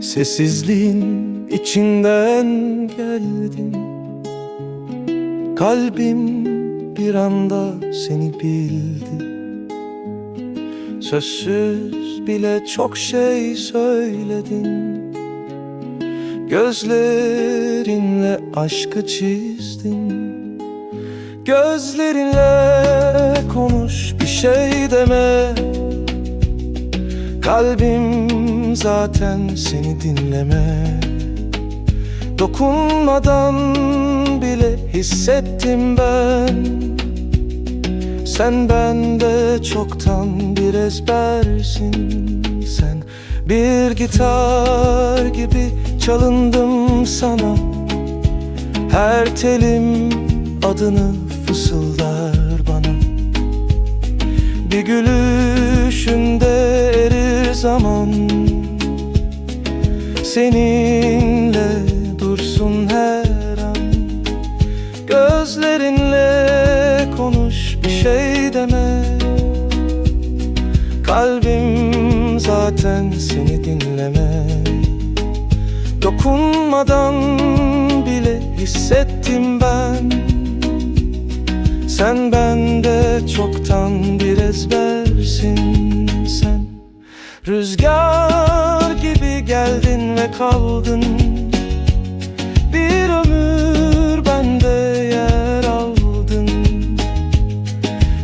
Sessizliğin içinden geldin Kalbim bir anda seni bildi. Sözsüz bile çok şey söyledin. Gözlerinle aşkı çizdin. Gözlerinle konuş bir şey deme. Kalbim zaten seni dinleme. Dokunmadan bile hissettim ben. Sen bende çoktan bir ezbersin. Sen bir gitar gibi çalındım sana. Her telim adını fısıldar bana. Bir gülüşünde Seninle dursun her an. Gözlerinle konuş bir şey deme. Kalbim zaten seni dinleme. Dokunmadan bile hissettim ben. Sen bende çoktan bir ezbersin sen. Rüzgar ve kaldın. Bir ömür bende yer aldın.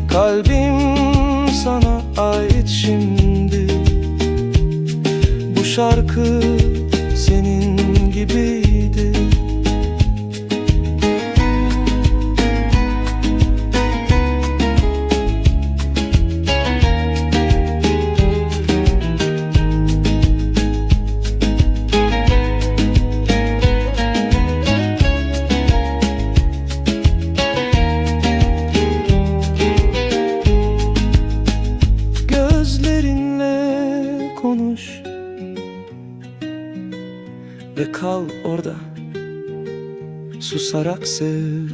Kalbim sana ait şimdi. Bu şarkı senin gibiydi konuş. Ve kal orada. Susarak sev